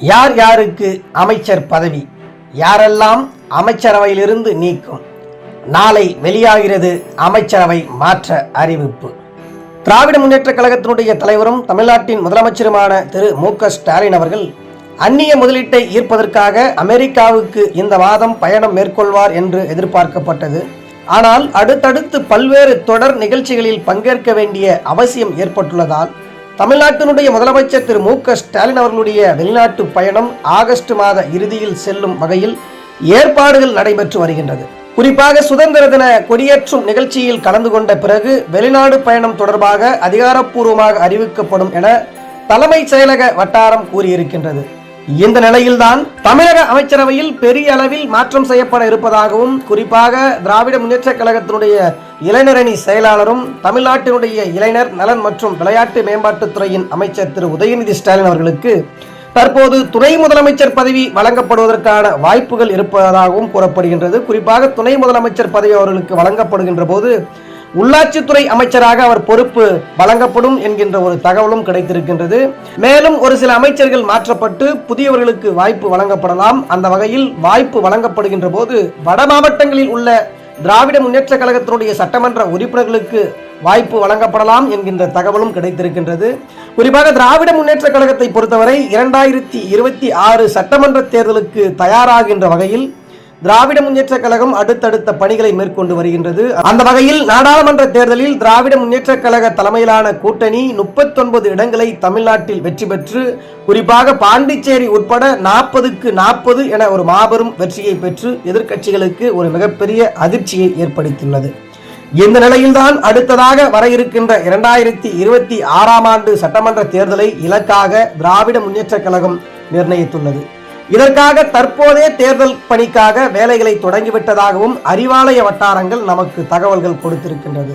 யார் யாருக்கு அமைச்சர் பதவி? யாரெல்லாம் அமைச்சரவையிலிருந்து நீக்கும்? நாளை வெளியாகிறது அமைச்சரவை மாற்ற அறிவிப்பு. திராவிட முன்னேற்றக் கழகத்தினுடைய தலைவரும் தமிழ்நாட்டின் முதலமைச்சருமான திரு மு க ஸ்டாலின் அவர்கள் அந்நிய முதலீட்டை ஈர்ப்பதற்காக அமெரிக்காவுக்கு இந்த மாதம் பயணம் மேற்கொள்வார் என்று எதிர்பார்க்கப்பட்டது. ஆனால் அடுத்தடுத்து பல்வேறு தொடர் நிகழ்ச்சிகளில் பங்கேற்க வேண்டிய அவசியம் ஏற்பட்டுள்ளதால் தமிழ்நாட்டினுடைய முதலமைச்சர் திரு மு க ஸ்டாலின் அவர்களுடைய வெளிநாட்டு பயணம் ஆகஸ்ட் மாத இறுதியில் செல்லும் வகையில் ஏற்பாடுகள் நடைபெற்று வருகின்றது. குறிப்பாக சுதந்திர தின கொடியேற்றும் நிகழ்ச்சியில் கலந்து கொண்ட பிறகு வெளிநாடு பயணம் தொடர்பாக அதிகாரப்பூர்வமாக அறிவிக்கப்படும் என தலைமைச் செயலக வட்டாரம் கூறியிருக்கின்றது. இந்த நிலையில்தான் தமிழக அமைச்சரவையில் பெரிய அளவில் மாற்றம் செய்யப்பட இருப்பதாகவும் குறிப்பாக திராவிட முன்னேற்ற கழகத்தினுடைய இளைஞரணி செயலாளரும் தமிழ்நாட்டினுடைய இளைஞர் நலன் மற்றும் விளையாட்டு மேம்பாட்டுத்துறையின் அமைச்சர் திரு. உதயநிதி ஸ்டாலின் அவர்களுக்கு தற்போது துணை முதலமைச்சர் பதவி வழங்கப்படுவதற்கான வாய்ப்புகள் இருப்பதாகவும் கூறப்படுகின்றது. குறிப்பாக துணை முதலமைச்சர் பதவி அவர்களுக்கு வழங்கப்படுகின்ற போது உள்ளாட்சித்துறை அமைச்சராக அவர் பொறுப்பு வழங்கப்படும் என்கின்ற ஒரு தகவலும் கிடைத்திருக்கின்றது. மேலும் ஒரு சில அமைச்சர்கள் மாற்றப்பட்டு புதியவர்களுக்கு வாய்ப்பு வழங்கப்படலாம். அந்த வகையில் வாய்ப்பு வழங்கப்படுகின்ற போது வட மாவட்டங்களில் உள்ள திராவிட முன்னேற்ற கழகத்தினுடைய சட்டமன்ற உறுப்பினர்களுக்கு வாய்ப்பு வழங்கப்படலாம் என்கின்ற தகவலும் கிடைத்திருக்கின்றது. குறிப்பாக திராவிட முன்னேற்ற கழகத்தை பொறுத்தவரை இரண்டாயிரத்தி இருபத்தி ஆறு சட்டமன்ற தேர்தலுக்கு தயாராகின்ற வகையில் திராவிட முன்னேற்ற கழகம் அடுத்தடுத்த பணிகளை மேற்கொண்டு வருகின்றது. அந்த வகையில் நாடாளுமன்ற தேர்தலில் திராவிட முன்னேற்ற கழக தலைமையிலான கூட்டணி முப்பத்தொன்பது இடங்களை தமிழ்நாட்டில் வெற்றி பெற்று குறிப்பாக பாண்டிச்சேரி உட்பட நாற்பதுக்கு நாற்பது என ஒரு மாபெரும் வெற்றியை பெற்று எதிர்க்கட்சிகளுக்கு ஒரு மிகப்பெரிய அதிர்ச்சியை ஏற்படுத்தியுள்ளது. இந்த நிலையில்தான் அடுத்ததாக வர இருக்கின்ற இரண்டாயிரத்தி இருபத்தி ஆறாம் ஆண்டு சட்டமன்ற தேர்தலை இலக்காக திராவிட முன்னேற்ற கழகம் நிர்ணயித்துள்ளது. இதற்காக தற்போதே தேர்தல் பணிக்காக வேலைகளை தொடங்கிவிட்டதாகவும் அறிவாலய வட்டாரங்கள் நமக்கு தகவல்கள் கொடுத்திருக்கின்றது.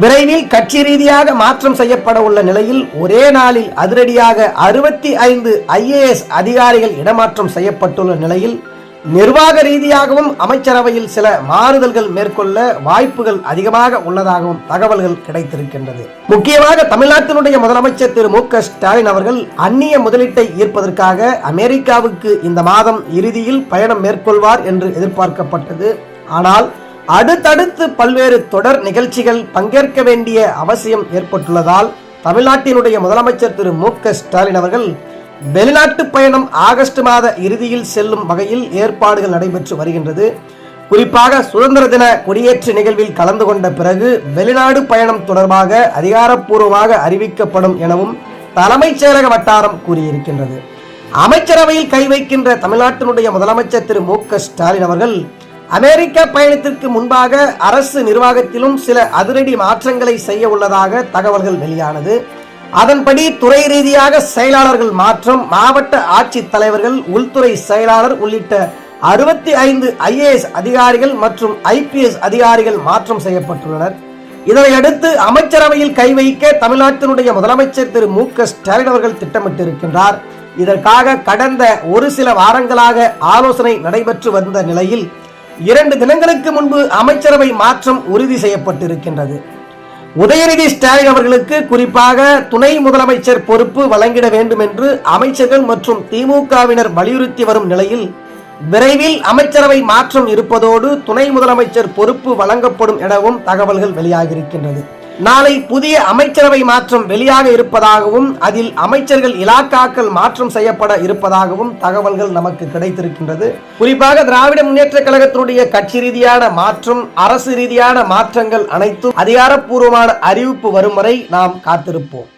விரைவில் கட்சி ரீதியாக மாற்றம் செய்யப்பட உள்ள நிலையில் ஒரே நாளில் அதிரடியாக அறுபத்தி ஐந்து ஐஏஎஸ் அதிகாரிகள் இடமாற்றம் செய்யப்பட்டுள்ள நிலையில் நிர்வாக ரீதியாகவும் அமைச்சரவையில் சில மாறுதல்கள் மேற்கொள்ள வாய்ப்புகள் அதிகமாக உள்ளதாகவும் தகவல்கள் கிடைத்திருக்கின்றது. முக்கியமாக தமிழ்நாட்டினுடைய முதலமைச்சர் திரு மு ஸ்டாலின் அவர்கள் அந்நிய முதலீட்டை ஈர்ப்பதற்காக அமெரிக்காவுக்கு இந்த மாதம் இறுதியில் பயணம் மேற்கொள்வார் என்று எதிர்பார்க்கப்பட்டது. ஆனால் அடுத்தடுத்து பல்வேறு தொடர் நிகழ்ச்சிகள் பங்கேற்க வேண்டிய அவசியம் ஏற்பட்டுள்ளதால் தமிழ்நாட்டினுடைய முதலமைச்சர் திரு மு க ஸ்டாலின் அவர்கள் வெளிநாட்டு பயணம் ஆகஸ்ட் மாத இறுதியில் செல்லும் வகையில் ஏற்பாடுகள் நடைபெற்று வருகின்றது. குறிப்பாக சுதந்திர தின கொடியேற்று நிகழ்வில் கலந்து கொண்ட பிறகு வெளிநாடு பயணம் தொடர்பாக அதிகாரப்பூர்வமாக அறிவிக்கப்படும் எனவும் தலைமைச் செயலக வட்டாரம் கூறியிருக்கின்றது. அமைச்சரவையில் கை வைக்கின்ற தமிழ்நாட்டினுடைய முதலமைச்சர் திரு மு ஸ்டாலின் அவர்கள் அமெரிக்க பயணத்திற்கு முன்பாக அரசு நிர்வாகத்திலும் சில அதிரடி மாற்றங்களை செய்ய உள்ளதாக தகவல்கள் வெளியானது. அதன்படி துறை ரீதியாக செயலாளர்கள் மாற்றம் மாவட்ட ஆட்சித் தலைவர்கள் உள்துறை செயலாளர் உள்ளிட்ட அறுபத்தி ஐந்து ஐஏஎஸ் அதிகாரிகள் மற்றும் ஐபிஎஸ் அதிகாரிகள் மாற்றம் செய்யப்பட்டுள்ளனர். இதனையடுத்து அமைச்சரவையில் கை வைக்க தமிழ்நாட்டினுடைய முதலமைச்சர் திரு மு க ஸ்டாலின் அவர்கள் திட்டமிட்டிருக்கின்றார். இதற்காக கடந்த ஒரு சில வாரங்களாக ஆலோசனை நடைபெற்று வந்த நிலையில் இரண்டு தினங்களுக்கு முன்பு அமைச்சரவை மாற்றம் உறுதி செய்யப்பட்டிருக்கின்றது. உதயநிதி ஸ்டாலின் அவர்களுக்கு குறிப்பாக துணை முதலமைச்சர் பொறுப்பு வழங்கிட வேண்டும் என்று அமைச்சர்கள் மற்றும் திமுகவினர் வலியுறுத்தி வரும் நிலையில் விரைவில் அமைச்சரவை மாற்றம் இருப்பதோடு துணை முதலமைச்சர் பொறுப்பு வழங்கப்படும் எனவும் தகவல்கள் வெளியாகியிருக்கின்றது. நாளை புதிய அமைச்சரவை மாற்றம் வெளியாக இருப்பதாகவும் அதில் அமைச்சர்கள் இலாக்காக்கள் மாற்றம் செய்யப்பட இருப்பதாகவும் தகவல்கள் நமக்கு கிடைத்திருக்கின்றது. குறிப்பாக திராவிட முன்னேற்ற கழகத்தினுடைய கட்சி ரீதியான மாற்றம் அரசு ரீதியான மாற்றங்கள் அனைத்தும் அதிகாரப்பூர்வமான அறிவிப்பு வரும் வரை நாம் காத்திருப்போம்.